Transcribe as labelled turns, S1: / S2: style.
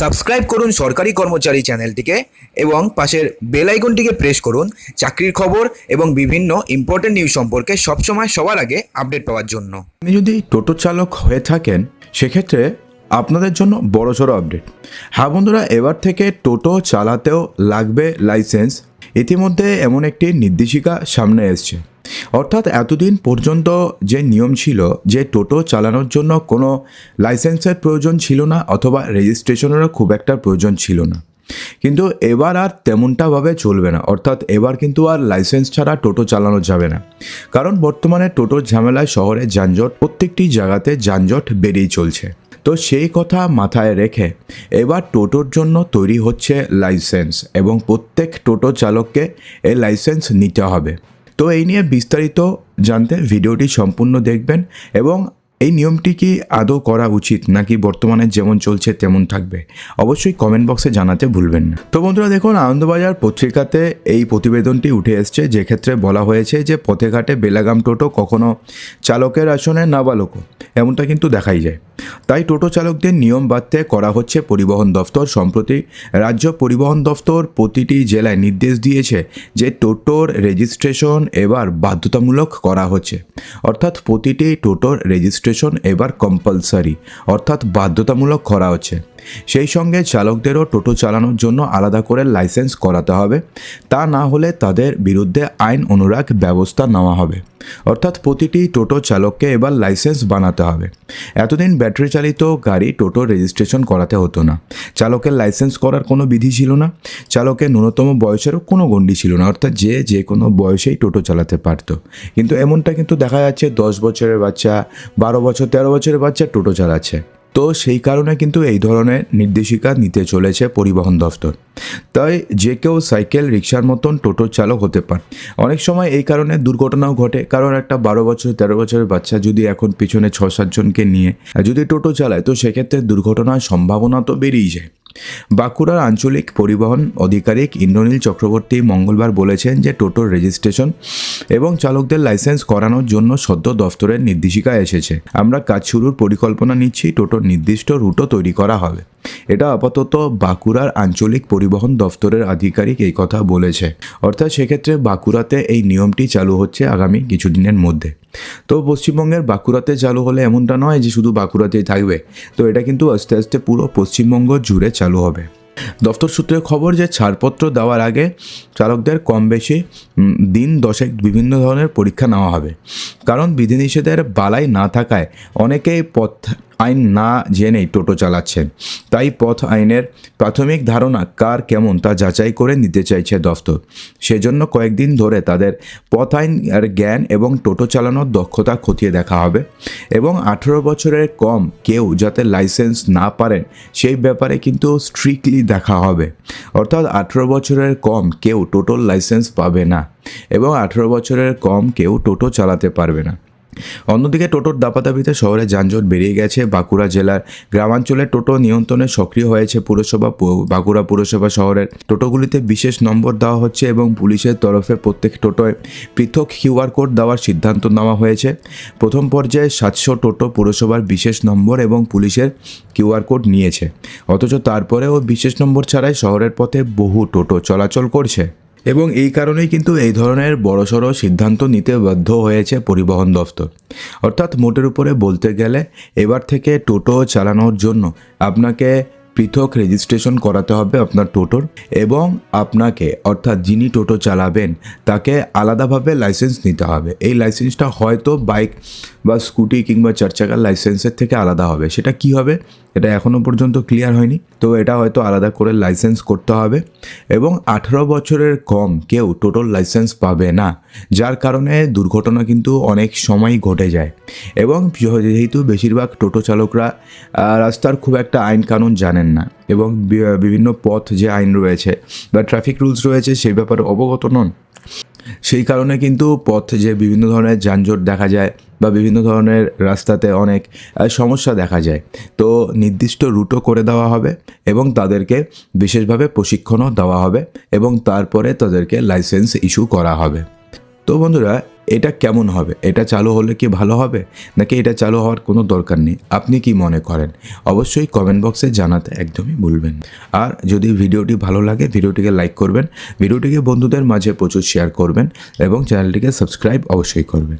S1: Subscribe করুন সরকারি কর্মচারী চ্যানেলটিকে এবং পাশের বেল আইকনটিকে প্রেস করুন চাকরির খবর এবং বিভিন্ন ইম্পর্টেন্ট নিউজ সম্পর্কে সবসময় সবার আগে আপডেট পাওয়ার জন্য।
S2: আপনি যদি টোটো চালক হয়ে থাকেন, সেক্ষেত্রে আপনাদের জন্য বড়সড় আপডেট হ্যাঁ বন্ধুরা, এবার থেকে টোটো চালাতেও লাগবে লাইসেন্স ইতিমধ্যে এমন একটি নির্দেশিকা সামনে এসছে। অর্থাৎ এতদিন পর্যন্ত যে নিয়ম ছিল যে টোটো চালানোর জন্য কোনো লাইসেন্সের প্রয়োজন ছিল না অথবা রেজিস্ট্রেশনেরও খুব একটা প্রয়োজন ছিল না। কিন্তু এবার আর তেমনটাভাবে চলবে না। অর্থাৎ এবার কিন্তু আর লাইসেন্স ছাড়া টোটো চালানো যাবে না। কারণ বর্তমানে টোটোর ঝামেলায় শহরে যানজট প্রত্যেকটি জায়গাতে যানজট বেড়েই চলছে। তো সেই কথা মাথায় রেখে এবার টোটোর জন্য তৈরি হচ্ছে লাইসেন্স এবং প্রত্যেক টোটো চালককে এই লাইসেন্স নিতে হবে। তো এই নিয়ে বিস্তারিত জানতে ভিডিওটি সম্পূর্ণ দেখবেন এবং এই নিয়মটি কি আদৌ করা উচিত নাকি বর্তমানে যেমন চলছে তেমন থাকবে? অবশ্যই কমেন্ট বক্সে জানাতে ভুলবেন না। তো বন্ধুরা দেখুন, আনন্দবাজার পত্রিকাতে এই প্রতিবেদনটি উঠে এসছে, যে ক্ষেত্রে বলা হয়েছে যে পথে ঘাটে বেলাগাম টোটো কখনো চালকের আসনে নাবালকও, এমনটা কিন্তু দেখাই যায়। তাই টোটো চালকদের নিয়ম বাড়তে করা হচ্ছে পরিবহন দফতর সম্প্রতি রাজ্য পরিবহন দফতর প্রতিটি জেলায় নির্দেশ দিয়েছে যে টোটোর রেজিস্ট্রেশন এবার বাধ্যতামূলক করা হচ্ছে। অর্থাৎ প্রতিটি টোটোর রেজিস্ট্রেশন এবার কম্পালসারি, অর্থাৎ বাধ্যতামূলক করা হচ্ছে। সেই সঙ্গে চালকদেরও টোটো চালানোর জন্য আলাদা করে লাইসেন্স করাতে হবে। তা না হলে তাদের বিরুদ্ধে আইন অনুরাগ ব্যবস্থা নেওয়া হবে। অর্থাৎ প্রতিটি টোটো চালককে এবার লাইসেন্স বানাতে হবে। এতদিন ব্যাটারি চালিত গাড়ি টোটো রেজিস্ট্রেশন করাতে হতো না। চালকের লাইসেন্স করার কোনো বিধি ছিল না। চালকের ন্যূনতম বয়সেরও কোনো গণ্ডি ছিল না, অর্থাৎ যে যে কোনো বয়সেই টোটো চালাতে পারতো। কিন্তু এমনটা কিন্তু দেখা যাচ্ছে, দশ বছরের বাচ্চা, বারো বছর, তেরো বছরের বাচ্চা টোটো চালাচ্ছে। তো সেই কারণে কিন্তু এই ধরনের নির্দেশিকা নিতে চলেছে পরিবহন দফতর। তাই যে কেউ সাইকেল রিক্সার মতন টোটো চালক হতে পারে। অনেক সময় এই কারণে দুর্ঘটনাও ঘটে। কারণ একটা বারো বছর, তেরো বছরের বাচ্চা যদি এখন পিছনে ছ সাতজনকে নিয়ে যদি টোটো চালায়, তো সেক্ষেত্রে দুর্ঘটনার সম্ভাবনা তো বেড়েই যায়। বাঁকুড়ার আঞ্চলিক পরিবহন আধিকারিক ইন্দ্রনীল চক্রবর্তী মঙ্গলবার বলেছেন যে টোটোর রেজিস্ট্রেশন এবং চালকদের লাইসেন্স করানোর জন্য সদ্য দফতরের নির্দেশিকা এসেছে। আমরা কাজ শুরুর পরিকল্পনা নিচ্ছি, টোটোর নির্দিষ্ট রুটও তৈরি করা হবে। এটা আপাতত বাঁকুড়ার আঞ্চলিক পরিবহন দফতরের আধিকারিক এই কথা বলেছে। অর্থাৎ সেক্ষেত্রে বাঁকুড়াতে এই নিয়মটি চালু হচ্ছে আগামী কিছুদিনের মধ্যে। তো পশ্চিমবঙ্গের বাঁকুড়াতে চালু হলে এমনটা নয় যে শুধু বাঁকুড়াতেই থাকবে। তো এটা কিন্তু আস্তে আস্তে পুরো পশ্চিমবঙ্গ জুড়ে চালু হবে। দফতর সূত্রে খবর যে ছাড়পত্র দেওয়ার আগে চালকদের কম বেশি দিন দশেক বিভিন্ন ধরনের পরীক্ষা নেওয়া হবে। কারণ বিধিনিষেধের বালাই না থাকায় অনেকেই পথ আইন না জেনেই টোটো চালাচ্ছেন। তাই পথ আইনের প্রাথমিক ধারণা কার কেমন তা যাচাই করে নিতে চাইছে দফতর। সেজন্য কয়েকদিন ধরে তাদের পথ আইন এর জ্ঞান এবং টোটো চালানোর দক্ষতা খতিয়ে দেখা হবে এবং আঠেরো বছরের কম কেউ যাতে লাইসেন্স না পারেন, সেই ব্যাপারে কিন্তু স্ট্রিক্টলি দেখা হবে। অর্থাৎ আঠেরো বছরের কম কেউ টোটোর লাইসেন্স পাবে না এবং আঠেরো বছরের কম কেউ টোটো চালাতে পারবে না। অন্যদিকে টোটোর দাপাদাপিতে শহরে যানজট বেরিয়ে গেছে। বাঁকুড়া জেলার গ্রামাঞ্চলে টোটো নিয়ন্ত্রণে সক্রিয় হয়েছে পুরসভা বাঁকুড়া পুরসভা শহরের। টোটোগুলিতে বিশেষ নম্বর দেওয়া হচ্ছে এবং পুলিশের তরফে প্রত্যেক টোটোয় পৃথক কিউআর কোড দেওয়ার সিদ্ধান্ত নেওয়া হয়েছে। প্রথম পর্যায়ে সাতশো টোটো পুরসভার বিশেষ নম্বর এবং পুলিশের কিউআর কোড নিয়েছে। অথচ তারপরেও বিশেষ নম্বর ছাড়াই শহরের পথে বহু টোটো চলাচল করছে। এবং এই কারণেই কিন্তু এই ধরনের বড়সড় সিদ্ধান্ত নিতে বাধ্য হয়েছে পরিবহন দফতর। অর্থাৎ মোটের উপরে বলতে গেলে এবার থেকে টোটো চালানোর জন্য আপনাকে পৃথক রেজিস্ট্রেশন করাতে হবে আপনার টোটোর এবং আপনাকে, অর্থাৎ যিনি টোটো চালাবেন, তাকে আলাদাভাবে লাইসেন্স নিতে হবে। এই লাইসেন্সটা হয়তো বাইক বা স্কুটি কিংবা চার চাকার লাইসেন্সের থেকে আলাদা হবে। সেটা কি হবে? এটা এখনও পর্যন্ত ক্লিয়ার হয়নি। তো এটা হয়তো আলাদা করে লাইসেন্স করতে হবে। এবং আঠেরো বছরের কম কেউ টোটোর লাইসেন্স পাবে না। যার কারণে দুর্ঘটনা কিন্তু অনেক সময় ঘটে যায়। এবং যেহেতু বেশিরভাগ টোটো চালকরা রাস্তার খুব একটা আইন কানুন জানেন না এবং বিভিন্ন পথ যে আইন রয়েছে বা ট্রাফিক রুলস রয়েছে সেই ব্যাপারে অবগত নন। সেই কারণে কিন্তু পথ যে বিভিন্ন ধরনের যানজট দেখা যায় বা বিভিন্ন ধরনের রাস্তাতে অনেক সমস্যা দেখা যায়। তো নির্দিষ্ট রুটও করে দেওয়া হবে এবং তাদেরকে বিশেষভাবে প্রশিক্ষণও দেওয়া হবে এবং তারপরে তাদেরকে লাইসেন্স ইস্যু করা হবে। তো বন্ধুরা, এটা কেমন হবে? এটা চালু হলে কি ভালো হবে? নাকি এটা চালু হওয়ার কোনো দরকার নেই? আপনি কি মনে করেন? অবশ্যই কমেন্ট বক্সে জানাতে একদমই বলবেন আর যদি ভিডিওটি ভালো লাগে, ভিডিওটিকে লাইক করবেন, ভিডিওটিকে বন্ধুদের মাঝে প্রচুর শেয়ার করবেন এবং চ্যানেলটিকে সাবস্ক্রাইব অবশ্যই করবেন।